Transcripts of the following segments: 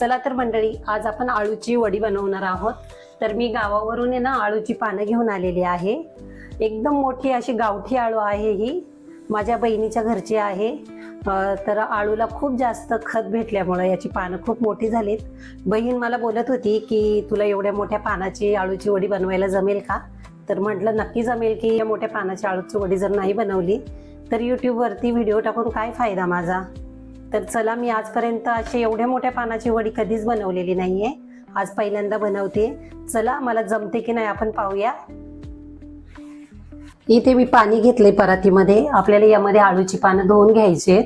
चला तर मंडळी आज आपण आळूची वडी बनवणार आहोत. तर मी गावावरून आहे ना आळूची पानं घेऊन आलेली आहे. एकदम मोठी अशी गावठी आळू आहे ही. माझ्या बहिणीच्या घरची आहे. तर आळूला खूप जास्त खत भेटल्यामुळं याची पानं खूप मोठी झालीत. बहीण मला बोलत होती की तुला एवढ्या मोठ्या पानाची आळूची वडी बनवायला जमेल का? तर म्हटलं नक्की जमेल की या मोठ्या पानाची आळूची वडी जर नाही बनवली तर यूट्यूबवरती व्हिडिओ टाकून काय फायदा माझा? तर चला मी आजपर्यंत अशी एवढ्या मोठ्या पानाची वडी कधीच बनवलेली नाहीये. आज पहिल्यांदा बनवते. चला मला जमते की नाही आपण पाहूया. इथे मी पाणी घेतले परातीमध्ये. आपल्याला यामध्ये आळूची पानं धुवून घ्यायचे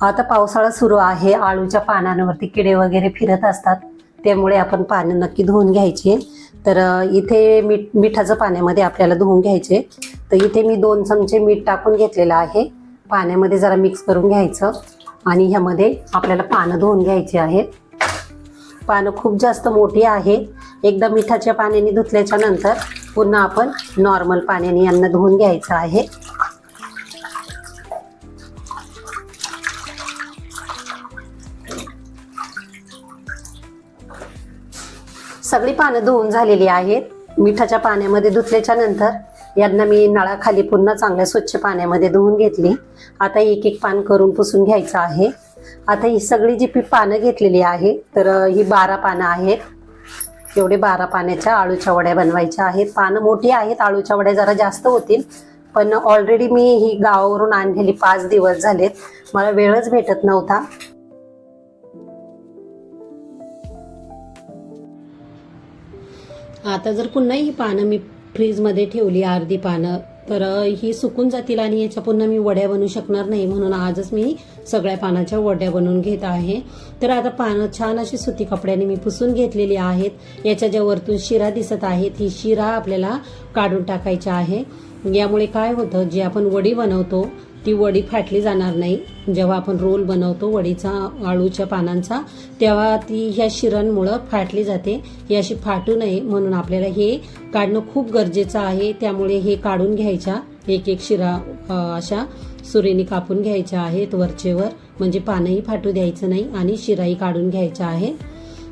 आता पावसाळा सुरू आहे. आळूच्या पानांवरती किडे वगैरे फिरत असतात. त्यामुळे आपण पानं नक्की धुवून घ्यायचे तर इथे मीठ मिठाचं पाण्यामध्ये आपल्याला धुवून घ्यायचे तर इथे मी दोन चमचे मीठ टाकून घेतलेलं आहे. पाण्यामध्ये जरा मिक्स करून घ्यायचं. आणि ह्यामध्ये आपल्याला पानं धुवून घ्यायची आहेत. पानं खूप जास्त मोठी आहेत. एकदा मिठाच्या पाण्याने धुतल्याच्या नंतर पुन्हा आपण नॉर्मल पाण्याने यांना धुवून घ्यायचं आहे. सगळी पानं धुवून झालेली आहेत. मिठाच्या पाण्यामध्ये धुतल्याच्या नंतर यांना मी नळाखाली पुन्हा चांगल्या स्वच्छ पाण्यामध्ये धुवून घेतली. आता एक एक पान करून पुसून घ्यायचं आहे. आता ही सगळी जी पी पानं घेतलेली आहे तर ही बारा पानं आहेत. एवढे बारा पाण्याच्या आळूच्या वड्या बनवायच्या आहेत. पानं मोठी आहेत आळूच्या वड्या जरा जास्त होतील. पण ऑलरेडी मी ही गावावरून आणलेली पाच दिवस झालेत. मला वेळच भेटत नव्हता. आता जर पुन्हा ही पानं मी फ्रीजमध्ये ठेवली अर्धी पानं तर ही सुकून जातील आणि याच्या पुन्हा मी वड्या बनवू शकणार नाही म्हणून आजच मी सगळ्या पानाच्या वड्या बनवून घेत आहे. तर आता पानं छान अशी सुती कपड्याने मी पुसून घेतलेली आहेत. याच्या ज्या वरतून शिरा दिसत आहेत ही शिरा आपल्याला काढून टाकायची आहे. यामुळे काय होतं जे आपण वडी बनवतो ती वडी फाटली जाणार नाही. जेव्हा आपण रोल बनवतो वडीचा आळूच्या पानांचा तेव्हा ती ह्या शिरांमुळं फाटली जाते. ही अशी फाटू नये म्हणून आपल्याला हे काढणं खूप गरजेचं आहे. त्यामुळे हे काढून घ्यायच्या. एक एक शिरा अशा सुरीने कापून घ्यायच्या आहेत वरचेवर. म्हणजे पानही फाटू द्यायचं नाही आणि शिराही काढून घ्यायच्या आहे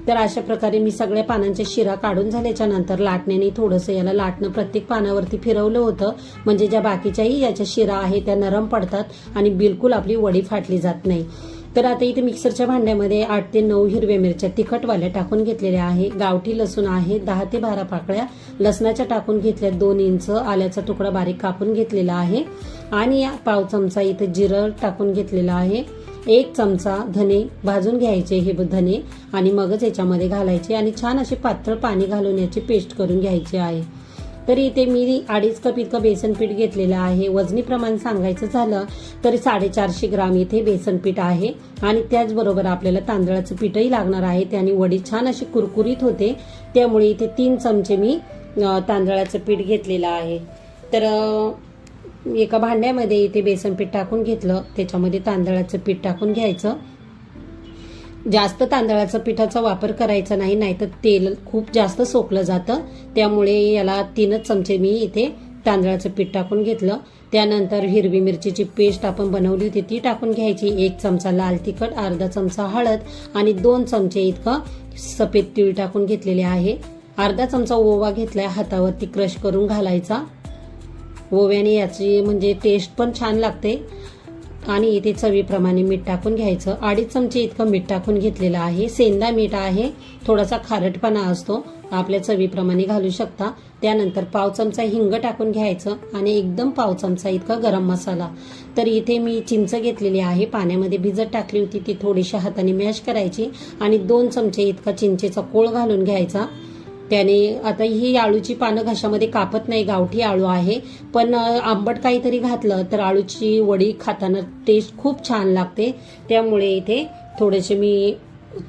तर अशा प्रकारे मी सगळ्या पानांच्या शिरा काढून झाल्याच्यानंतर लाटण्याने थोडंसं याला लाटणं प्रत्येक पानावरती फिरवलं होतं. म्हणजे ज्या बाकीच्याही याच्या शिरा आहेत त्या नरम पडतात आणि बिलकुल आपली वडी फाटली जात नाही. तर आता इथे मिक्सरच्या भांड्यामध्ये आठ ते नऊ हिरव्या मिरच्या तिखटवाल्या टाकून घेतलेल्या आहे. गावठी लसूण आहे दहा ते बारा पाकळ्या. लसणाच्या टाकून घेतल्या दोन इंच. आल्याचा तुकडा बारीक कापून घेतलेला आहे. आणि या पाव चमचा इथे जिरं टाकून घेतलेला आहे. एक चमचा धने भाजून घ्यायचे हे ब- धने आणि मगच याच्यामध्ये घालायचे आणि छान असे पातळ पाणी घालून याची पेस्ट करून घ्यायची आहे. तर इथे मी अडीच कप इतकं बेसन पीठ घेतलेलं आहे. वजनी प्रमाण सांगायचं झालं तर साडेचारशे ग्राम इथे बेसन पीठ आहे आणि त्याचबरोबर आपल्याला तांदळाचं पीठही लागणार आहे. त्याने वडी छान अशी कुरकुरीत होते. त्यामुळे इथे तीन चमचे मी तांदळाचं पीठ घेतलेलं आहे. तर एका भांड्यामध्ये इथे बेसन पीठ टाकून घेतलं. त्याच्यामध्ये तांदळाचं पीठ टाकून घ्यायचं. जास्त तांदळाचा पिठाचा वापर करायचा नाही नाहीतर तेल खूप जास्त सोकलं जातं. त्यामुळे याला तीनच चमचे मी इथे तांदळाचं पीठ टाकून घेतलं. त्यानंतर हिरवी मिरचीची पेस्ट आपण बनवली होती ती टाकून घ्यायची. एक चमचा लाल तिखट अर्धा चमचा हळद आणि दोन चमचे इतकं सफेद तीळ टाकून घेतलेले आहे. अर्धा चमचा ओवा घेतलाय हातावरती क्रश करून घालायचा. ओव्याने याची म्हणजे टेस्ट पण छान लागते. आणि इथे चवीप्रमाणे मीठ टाकून घ्यायचं. अडीच चमचे इतकं मीठ टाकून घेतलेलं आहे. सेंदा मीठ आहे. थोडासा खारटपणा असतो. आपल्या चवीप्रमाणे घालू शकता. त्यानंतर पाव चमचा हिंग टाकून घ्यायचं. आणि एकदम पाव चमचा इतका गरम मसाला. तर इथे मी चिंच घेतलेली आहे. पाण्यामध्ये भिजत टाकली होती. ती थोडीशी हाताने मॅश करायची. आणि दोन चमचे इतका चिंचेचा कोळ घालून घ्यायचा. त्याने आता ही आळूची पानं घशामध्ये कापत नाही गावठी आळू आहे. पण आंबट काहीतरी घातलं तर आळूची वडी खाताना टेस्ट खूप छान लागते. त्यामुळे इथे थोडेसे मी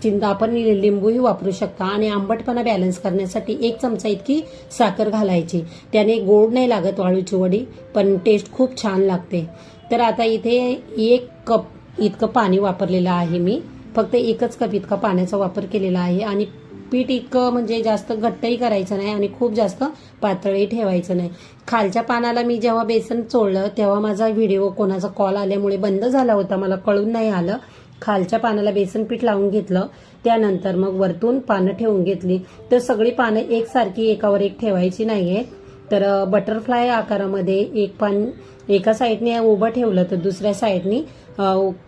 चिंता आपण लिंबूही वापरू शकता आणि आंबटपणा बॅलन्स करण्यासाठी एक चमचा इतकी साखर घालायची. त्याने गोड नाही लागत वाळूची वडी पण टेस्ट खूप छान लागते. तर आता इथे एक कप इतकं पाणी वापरलेलं आहे मी. फक्त एकच कप इतका पाण्याचा वापर केलेला आहे आणि पीठ इतकं म्हणजे जास्त घट्टही करायचं नाही आणि खूप जास्त पातळी ठेवायचं नाही. खालच्या पानाला मी जेव्हा बेसन चोळलं तेव्हा माझा व्हिडिओ कोणाचा कॉल आल्यामुळे बंद झाला होता मला कळून नाही आलं. खालच्या पानाला बेसन पीठ लावून घेतलं त्यानंतर मग वरतून पानं ठेवून घेतली. तर सगळी पानं एकसारखी एकावर एक ठेवायची नाहीये. तर बटरफ्लाय आकारामध्ये एक पान एका साईडने उभं ठेवलं तर दुसऱ्या साईडनी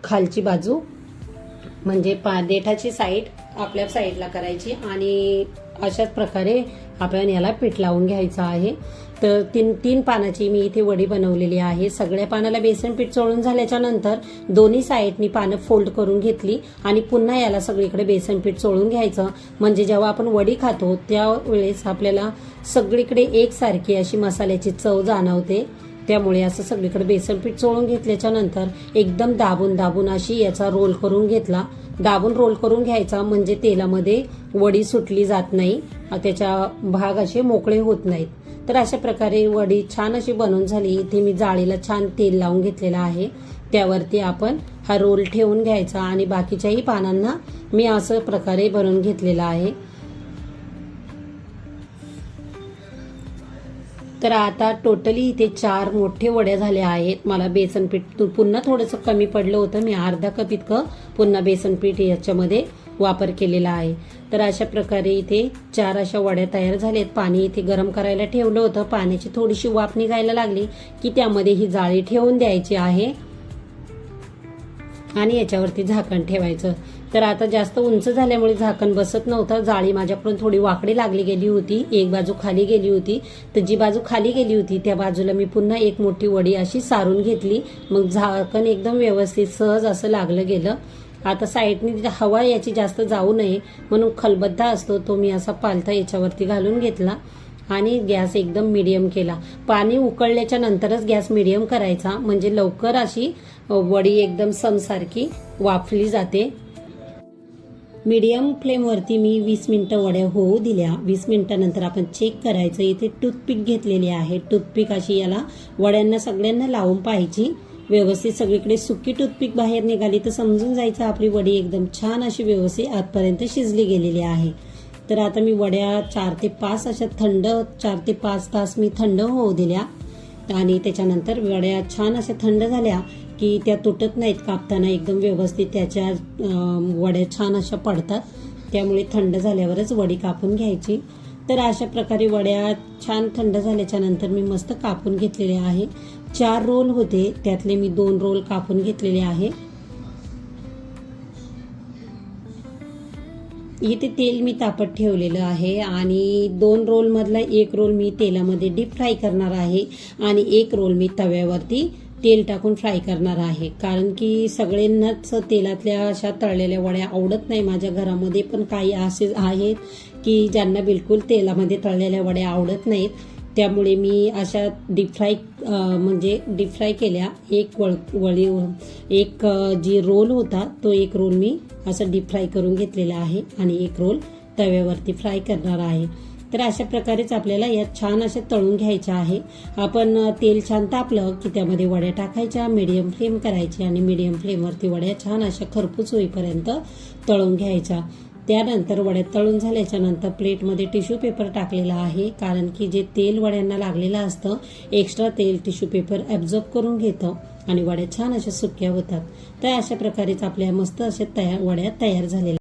खालची बाजू म्हणजे पा देठाची साईड आपल्या साईडला करायची आणि अशाच प्रकारे आपण याला पीठ लावून घ्यायचं आहे. तर तीन तीन पानाची मी इथे वडी बनवलेली आहे. सगळ्या पानाला बेसन पीठ चोळून झाल्याच्यानंतर दोन्ही साईडनी पानं फोल्ड करून घेतली आणि पुन्हा याला सगळीकडे बेसन पीठ चोळून घ्यायचं. म्हणजे जेव्हा आपण वडी खातो त्यावेळेस आपल्याला सगळीकडे एकसारखी अशी मसाल्याची चव जाणवते. त्यामुळे असं सगळीकडे बेसन पीठ चोळून घेतल्याच्या नंतर एकदम दाबून दाबून अशी याचा रोल करून घेतला. दाबून रोल करून घ्यायचा म्हणजे तेलामध्ये वडी सुटली जात नाही. त्याच्या भाग असे मोकळे होत नाहीत. तर अशा प्रकारे वडी छान अशी बनवून झाली. इथे मी जाळीला छान तेल लावून घेतलेलं आहे. त्यावरती आपण हा रोल ठेवून घ्यायचा आणि बाकीच्याही पानांना मी असं प्रकारे बनवून घेतलेला आहे. तर आता टोटली इथे चार मोठे वड्या झाल्या आहेत. मला बेसन पीठ पुन्हा थोडंसं कमी पडलं होतं. मी अर्धा कप इतकं पुन्हा बेसन पीठ याच्यामध्ये वापर केलेला आहे. तर अशा प्रकारे इथे चार अशा वड्या तयार झाल्यात. पाणी इथे गरम करायला ठेवलं होतं. पाण्याची थोडीशी वाफ निघायला लागली की त्यामध्ये ही जाळी ठेवून द्यायची आहे. आणि याच्यावरती झाकण ठेवायचं. तर आता जास्त उंच झाल्यामुळे झाकण बसत नव्हतं. जाळी माझ्याकडून थोडी वाकडी लागली गेली होती. एक बाजू खाली गेली होती. तर जी बाजू खाली गेली होती त्या बाजूला मी पुन्हा एक मोठी वडी अशी सारून घेतली. मग झाकण एकदम व्यवस्थित सहज असं लागलं गेलं. आता साईडनी हवा याची जास्त जाऊ नये म्हणून खलबत्ता असतो तो मी असा पालथा याच्यावरती घालून घेतला आणि गॅस एकदम मिडियम केला. पाणी उकळल्याच्या नंतरच गॅस मिडियम करायचा. म्हणजे लवकर अशी वडी एकदम समसारखी वाफली जाते. मीडियम फ्लेमवरती मी वीस मिनटं वड्या होऊ दिल्या. वीस मिनटानंतर आपण चेक करायचं. इथे टूथपिक घेतलेली आहे. टूथपिक अशी याला वड्यांना सगळ्यांना लावून पाहायची. व्यवस्थित सगळीकडे सुकी टूथपिक बाहेर निघाली तर समजून जायचं आपली वडी एकदम छान अशी व्यवस्थित आतपर्यंत शिजली गेलेली आहे. तर आता मी वड्या चार ते पाच अशा थंड चार ते पाच तास मी थंड होऊ दिल्या. आणि त्याच्यानंतर वड्या छान अशा थंड झाल्या. की त्या तुटत नाहीत कापताना एकदम व्यवस्थित त्याच्या वड्या छान अशा पडतात. त्यामुळे थंड झाल्यावरच वडी कापून घ्यायची. तर अशा प्रकारे वड्या छान थंड झाल्याच्यानंतर मी मस्त कापून घेतलेले आहे. चार रोल होते त्यातले मी दोन रोल कापून घेतलेले आहे. इथे तेल मी तापत ठेवलेलं आहे आणि दोन रोलमधला एक रोल मी तेलामध्ये डीप फ्राय करणार आहे आणि एक रोल मी तव्यावरती तेल टाकून फ्राय करणार आहे. कारण की सगळ्यांनाच तेलातल्या अशा तळलेल्या वड्या आवडत नाही माझ्या घरामध्ये. पण काही असे आहेत की ज्यांना बिलकुल तेलामध्ये तळलेल्या वड्या आवडत नाहीत. त्यामुळे मी अशा डीपफ्राय म्हणजे डीपफ्राय केल्या. एक वळ वळी एक जी रोल होता तो एक रोल मी असं डीपफ्राय करून घेतलेला आहे. आणि एक रोल तव्यावरती फ्राय करणार आहे. तर अशा प्रकारेच आपल्याला यात छान असे तळून घ्यायचे आहे. आपण तेल छान तापलं की त्यामध्ये वड्या टाकायच्या मिडियम फ्लेम करायची आणि मिडियम फ्लेमवरती वड्या छान अशा खरपूस होईपर्यंत तळून घ्यायच्या. त्यानंतर वड्या तळून झाल्याच्यानंतर प्लेटमध्ये टिश्यू पेपर टाकलेला आहे. कारण की जे तेल वड्यांना लागलेलं असतं एक्स्ट्रा तेल टिश्यू पेपर ॲब्झॉर्ब करून घेतं आणि वड्या छान अशा सुक्या होतात. तर अशा प्रकारेच आपल्या मस्त अशा तयार वड्या तयार झालेल्या